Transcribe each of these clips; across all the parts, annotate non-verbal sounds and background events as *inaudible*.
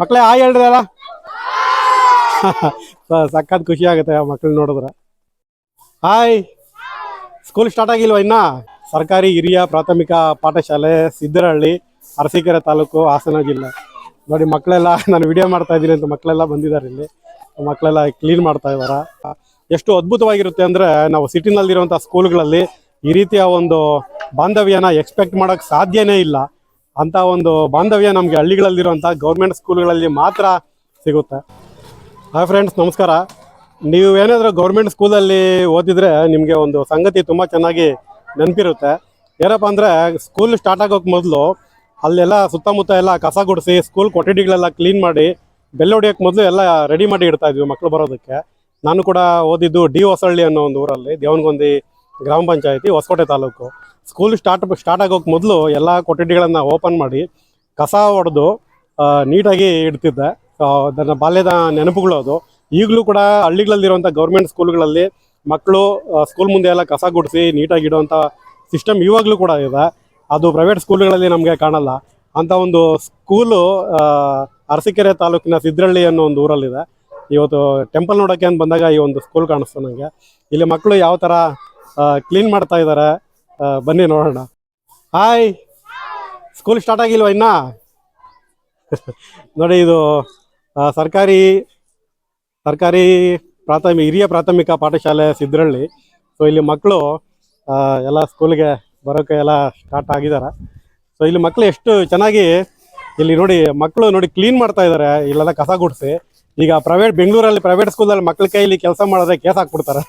ಮಕ್ಕಳೇ ಆ ಹೇಳ್ರಲ್ಲ ಸಖತ್ ಖುಷಿ ಆಗುತ್ತೆ ಆ ಮಕ್ಳು ನೋಡಿದ್ರೆ. ಹಾಯ್. ಸ್ಕೂಲ್ ಸ್ಟಾರ್ಟ್ ಆಗಿಲ್ವಾ ಇನ್ನ? ಸರ್ಕಾರಿ ಹಿರಿಯ ಪ್ರಾಥಮಿಕ ಪಾಠಶಾಲೆ ಸಿದ್ದರಹಳ್ಳಿ ಅರಸೀಕೆರೆ ತಾಲೂಕು, ಹಾಸನ ಜಿಲ್ಲೆ. ನೋಡಿ ಮಕ್ಕಳೆಲ್ಲ ನಾನು ವಿಡಿಯೋ ಮಾಡ್ತಾ ಇದ್ದೀನಿ ಅಂತ ಮಕ್ಕಳೆಲ್ಲ ಬಂದಿದ್ದಾರೆ ಇಲ್ಲಿ. ಮಕ್ಕಳೆಲ್ಲ ಕ್ಲೀನ್ ಮಾಡ್ತಾ ಇದ್ದಾರೆ ಎಷ್ಟು ಅದ್ಭುತವಾಗಿರುತ್ತೆ ಅಂದ್ರೆ, ನಾವು ಸಿಟಿನಲ್ಲಿರುವಂಥ ಸ್ಕೂಲ್ಗಳಲ್ಲಿ ಈ ರೀತಿಯ ಒಂದು ಬಾಂಧವ್ಯನ ಎಕ್ಸ್ಪೆಕ್ಟ್ ಮಾಡೋಕ್ಕೆ ಸಾಧ್ಯನೇ ಇಲ್ಲ. ಅಂತ ಒಂದು ಬಾಂಧವ್ಯ ನಮಗೆ ಹಳ್ಳಿಗಳಲ್ಲಿರುವಂಥ ಗೌರ್ಮೆಂಟ್ ಸ್ಕೂಲ್ಗಳಲ್ಲಿ ಮಾತ್ರ ಸಿಗುತ್ತೆ. ಹಾಯ್ ಫ್ರೆಂಡ್ಸ್ ನಮಸ್ಕಾರ. ನೀವು ಏನಾದರೂ ಗೌರ್ಮೆಂಟ್ ಸ್ಕೂಲಲ್ಲಿ ಓದಿದ್ರೆ ನಿಮಗೆ ಒಂದು ಸಂಗತಿ ತುಂಬ ಚೆನ್ನಾಗಿ ನೆನಪಿರುತ್ತೆ. ಏನಪ್ಪ ಅಂದರೆ ಸ್ಕೂಲ್ ಸ್ಟಾರ್ಟ್ ಆಗೋಕ್ಕೆ ಮೊದಲು ಅಲ್ಲೆಲ್ಲ ಸುತ್ತಮುತ್ತ ಎಲ್ಲ ಕಸ ಗುಡಿಸಿ ಸ್ಕೂಲ್ ಕೊಠಡಿಗಳೆಲ್ಲ ಕ್ಲೀನ್ ಮಾಡಿ ಬೆಲ್ಲ ಹೊಡಿಯೋಕ್ಕೆ ಮೊದಲು ಎಲ್ಲ ರೆಡಿ ಮಾಡಿ ಇಡ್ತಾ ಇದ್ವಿ ಮಕ್ಕಳು ಬರೋದಕ್ಕೆ. ನಾನು ಕೂಡ ಓದಿದ್ದು ಡಿ ಹೊಸಳ್ಳಿ ಅನ್ನೋ ಒಂದು ಊರಲ್ಲಿ, ದೇವನಗೊಂದಿ ಗ್ರಾಮ ಪಂಚಾಯತಿ Hosakote taluk. School start start ಆಗೋಕೆ ಮೊದಲು ಎಲ್ಲ ಕೊಠಡಿಗಳನ್ನು ಓಪನ್ ಮಾಡಿ ಕಸ ಹೊಡೆದು ನೀಟಾಗಿ ಇಡ್ತಿದ್ದೆ. ಅದನ್ನು ಬಾಲ್ಯದ ನೆನಪುಗಳು ಅದು. ಈಗಲೂ ಕೂಡ ಹಳ್ಳಿಗಳಲ್ಲಿರುವಂಥ ಗೌರ್ಮೆಂಟ್ ಸ್ಕೂಲ್ಗಳಲ್ಲಿ ಮಕ್ಕಳು ಸ್ಕೂಲ್ ಮುಂದೆ ಎಲ್ಲ ಕಸ ಗುಡಿಸಿ ನೀಟಾಗಿ ಇಡುವಂಥ ಸಿಸ್ಟಮ್ ಇವಾಗಲೂ ಕೂಡ ಇದೆ. ಅದು ಪ್ರೈವೇಟ್ ಸ್ಕೂಲ್ಗಳಲ್ಲಿ ನಮಗೆ ಕಾಣಲ್ಲ. ಅಂಥ ಒಂದು ಸ್ಕೂಲು ಅರಸೀಕೆರೆ ತಾಲೂಕಿನ ಸಿದ್ರಳ್ಳಿ ಅನ್ನೋ ಒಂದು ಊರಲ್ಲಿದೆ. ಇವತ್ತು ಟೆಂಪಲ್ ನೋಡೋಕ್ಕೆ ಅಂತ ಬಂದಾಗ ಈ ಒಂದು ಸ್ಕೂಲ್ ಕಾಣಿಸ್ತು ನನಗೆ ಇಲ್ಲಿ ಮಕ್ಕಳು ಯಾವ ಥರ ಕ್ಲೀನ್ ಮಾಡ್ತಾ ಇದ್ದಾರೆ ಬನ್ನಿ ನೋಡೋಣ. ಹಾಯ್ ಸ್ಕೂಲ್ ಸ್ಟಾರ್ಟ್ ಆಗಿಲ್ವಾ ಇನ್ನ? *laughs* ನೋಡಿ ಇದು ಸರ್ಕಾರಿ ಸರ್ಕಾರಿ ಪ್ರಾಥಮಿಕ ಹಿರಿಯ ಪ್ರಾಥಮಿಕ ಪಾಠಶಾಲೆ ಸಿದ್ರಳ್ಳಿ. ಸೊ ಇಲ್ಲಿ ಮಕ್ಕಳು ಎಲ್ಲ ಸ್ಕೂಲ್ಗೆ ಬರೋಕೆ ಎಲ್ಲ ಸ್ಟಾರ್ಟ್ ಆಗಿದ್ದಾರೆ ಸೊ ಇಲ್ಲಿ ಮಕ್ಕಳು ಎಷ್ಟು ಚೆನ್ನಾಗಿ, ಇಲ್ಲಿ ನೋಡಿ ಮಕ್ಕಳು ನೋಡಿ ಕ್ಲೀನ್ ಮಾಡ್ತಾ ಇದ್ದಾರೆ ಇಲ್ಲೆಲ್ಲ ಕಸ ಗುಡಿಸಿ. ಈಗ ಪ್ರೈವೇಟ್ ಬೆಂಗಳೂರಲ್ಲಿ ಪ್ರೈವೇಟ್ ಸ್ಕೂಲಲ್ಲಿ ಮಕ್ಕಳ ಕೈಯಲ್ಲಿ ಕೆಲಸ ಮಾಡಿದ್ರೆ ಕೇಸ್ ಹಾಕ್ಬಿಡ್ತಾರೆ.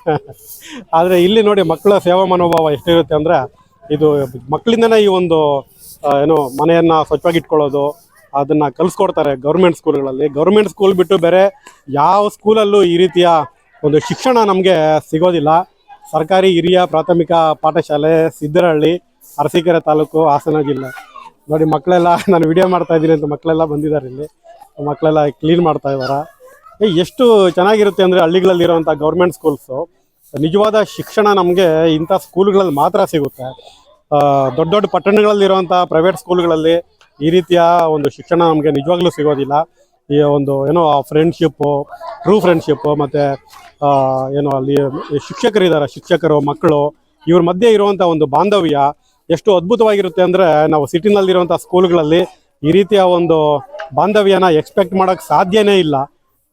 ಆದರೆ ಇಲ್ಲಿ ನೋಡಿ ಮಕ್ಕಳ ಸೇವಾ ಮನೋಭಾವ ಎಷ್ಟಿರುತ್ತೆ ಅಂದರೆ ಇದು ಮಕ್ಕಳಿಂದನೇ ಈ ಒಂದು ಏನು ಮನೆಯನ್ನು ಸ್ವಚ್ಛವಾಗಿ ಇಟ್ಕೊಳ್ಳೋದು ಅದನ್ನ ಕಲಿಸ್ಕೊಡ್ತಾರೆ ಗೌರ್ಮೆಂಟ್ ಸ್ಕೂಲ್ಗಳಲ್ಲಿ ಗೌರ್ಮೆಂಟ್ ಸ್ಕೂಲ್ ಬಿಟ್ಟು ಬೇರೆ ಯಾವ ಸ್ಕೂಲಲ್ಲೂ ಈ ರೀತಿಯ ಒಂದು ಶಿಕ್ಷಣ ನಮಗೆ ಸಿಗೋದಿಲ್ಲ. ಸರ್ಕಾರಿ ಹಿರಿಯ ಪ್ರಾಥಮಿಕ ಪಾಠಶಾಲೆ ಸಿದ್ದರಹಳ್ಳಿ ಅರಸೀಕೆರೆ ತಾಲೂಕು ಹಾಸನ ಜಿಲ್ಲೆ. ನೋಡಿ ಮಕ್ಕಳೆಲ್ಲ, ನಾನು ವಿಡಿಯೋ ಮಾಡ್ತಾ ಇದ್ದೀನಿ ಅಂತ ಮಕ್ಕಳೆಲ್ಲ ಬಂದಿದ್ದಾರೆ ಇಲ್ಲಿ. ಮಕ್ಕಳೆಲ್ಲ ಕ್ಲೀನ್ ಮಾಡ್ತಾ ಇದ್ದಾರೆ ಎಷ್ಟು ಚೆನ್ನಾಗಿರುತ್ತೆ ಅಂದರೆ ಹಳ್ಳಿಗಳಲ್ಲಿರುವಂಥ ಗೌರ್ಮೆಂಟ್ ಸ್ಕೂಲ್ಸು ನಿಜವಾದ ಶಿಕ್ಷಣ ನಮಗೆ ಇಂಥ ಸ್ಕೂಲ್ಗಳಲ್ಲಿ ಮಾತ್ರ ಸಿಗುತ್ತೆ. ದೊಡ್ಡ ದೊಡ್ಡ ದೊಡ್ಡ ಪಟ್ಟಣಗಳಲ್ಲಿರುವಂಥ ಪ್ರೈವೇಟ್ ಸ್ಕೂಲ್ಗಳಲ್ಲಿ ಈ ರೀತಿಯ ಒಂದು ಶಿಕ್ಷಣ ನಮಗೆ ನಿಜವಾಗ್ಲೂ ಸಿಗೋದಿಲ್ಲ. ಈ ಒಂದು, ಏನೋ ಫ್ರೆಂಡ್ಶಿಪ್ಪು ಟ್ರೂ ಫ್ರೆಂಡ್ಶಿಪ್ಪು ಮತ್ತು ಏನೋ, ಅಲ್ಲಿ ಶಿಕ್ಷಕರಿದ್ದಾರೆ ಶಿಕ್ಷಕರು, ಮಕ್ಕಳು, ಇವ್ರ ಮಧ್ಯೆ ಇರುವಂಥ ಒಂದು ಬಾಂಧವ್ಯ ಎಷ್ಟು ಅದ್ಭುತವಾಗಿರುತ್ತೆ ಅಂದರೆ ನಾವು ಸಿಟಿನಲ್ಲಿರುವಂಥ ಸ್ಕೂಲ್ಗಳಲ್ಲಿ ಈ ರೀತಿಯ ಒಂದು ಬಾಂಧವ್ಯನ ಎಕ್ಸ್ಪೆಕ್ಟ್ ಮಾಡೋಕ್ಕೆ ಸಾಧ್ಯನೇ ಇಲ್ಲ.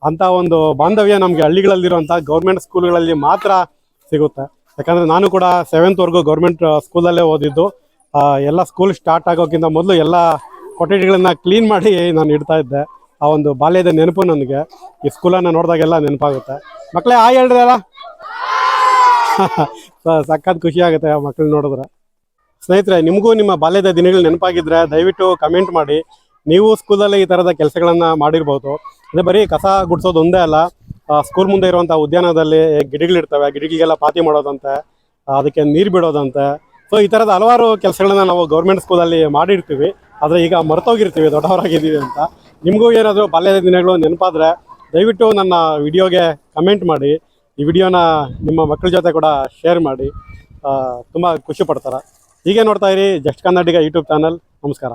ಅಂಥ ಒಂದು ಬಾಂಧವ್ಯ ನಮಗೆ ಹಳ್ಳಿಗಳಲ್ಲಿರುವಂಥ ಗೌರ್ಮೆಂಟ್ ಸ್ಕೂಲ್ಗಳಲ್ಲಿ ಮಾತ್ರ ಸಿಗುತ್ತೆ. ಯಾಕಂದರೆ ನಾನು ಕೂಡ ಸೆವೆಂತ್ವರೆಗೂ ಗೌರ್ಮೆಂಟ್ ಸ್ಕೂಲಲ್ಲೇ ಓದಿದ್ದು. ಎಲ್ಲ ಸ್ಕೂಲ್ ಸ್ಟಾರ್ಟ್ ಆಗೋಕ್ಕಿಂತ ಮೊದಲು ಎಲ್ಲ ಕೊಠಡಿಗಳನ್ನ ಕ್ಲೀನ್ ಮಾಡಿ ನಾನು ಇಡ್ತಾ ಇದ್ದೆ. ಆ ಒಂದು ಬಾಲ್ಯದ ನೆನಪು ನನಗೆ. ಈ ಸ್ಕೂಲನ್ನು ನೋಡಿದಾಗೆಲ್ಲ ನೆನಪಾಗುತ್ತೆ. ಮಕ್ಕಳೇ ಆ ಹೇಳ್ರಲ್ಲ *laughs* ಸಖತ್ ಖುಷಿ ಆಗುತ್ತೆ ಆ ಮಕ್ಕಳು ನೋಡಿದ್ರೆ. ಸ್ನೇಹಿತರೆ, ನಿಮಗೂ ನಿಮ್ಮ ಬಾಲ್ಯದ ದಿನಗಳು ನೆನಪಾಗಿದ್ರೆ ದಯವಿಟ್ಟು ಕಮೆಂಟ್ ಮಾಡಿ. ನೀವು ಸ್ಕೂಲಲ್ಲಿ ಈ ಥರದ ಕೆಲಸಗಳನ್ನು ಮಾಡಿರ್ಬೋದು. ಅದೇ ಬರೀ ಕಸ ಗುಡಿಸೋದು ಒಂದೇ ಅಲ್ಲ ಸ್ಕೂಲ್ ಮುಂದೆ ಇರುವಂಥ ಉದ್ಯಾನದಲ್ಲಿ ಗಿಡಗಳಿರ್ತವೆ ಗಿಡಗಳಿಗೆಲ್ಲ ಪಾತಿ ಮಾಡೋದಂತೆ ಅದಕ್ಕೆ ನೀರು ಬಿಡೋದಂತೆ. ಸೊ ಈ ಥರದ ಹಲವಾರು ಕೆಲಸಗಳನ್ನ ನಾವು ಗೌರ್ಮೆಂಟ್ ಸ್ಕೂಲಲ್ಲಿ ಮಾಡಿರ್ತೀವಿ. ಆದರೆ ಈಗ ಮರ್ತೋಗಿರ್ತೀವಿ, ದೊಡ್ಡವರಾಗಿದ್ದೀವಿ ಅಂತ. ನಿಮಗೂ ಏನಾದರೂ ಬಾಲ್ಯದ ದಿನಗಳು ನೆನಪಾದರೆ ದಯವಿಟ್ಟು ನನ್ನ ವಿಡಿಯೋಗೆ ಕಮೆಂಟ್ ಮಾಡಿ. ಈ ವಿಡಿಯೋನ ನಿಮ್ಮ ಮಕ್ಕಳ ಜೊತೆ ಕೂಡ ಶೇರ್ ಮಾಡಿ. ತುಂಬ ಖುಷಿ ಪಡ್ತಾರೆ. ಹೀಗೆ ನೋಡ್ತಾ ಇರಿ ಜಸ್ಟ್ ಕನ್ನಡಿಗ ಯೂಟ್ಯೂಬ್ ಚಾನಲ್ ನಮಸ್ಕಾರ.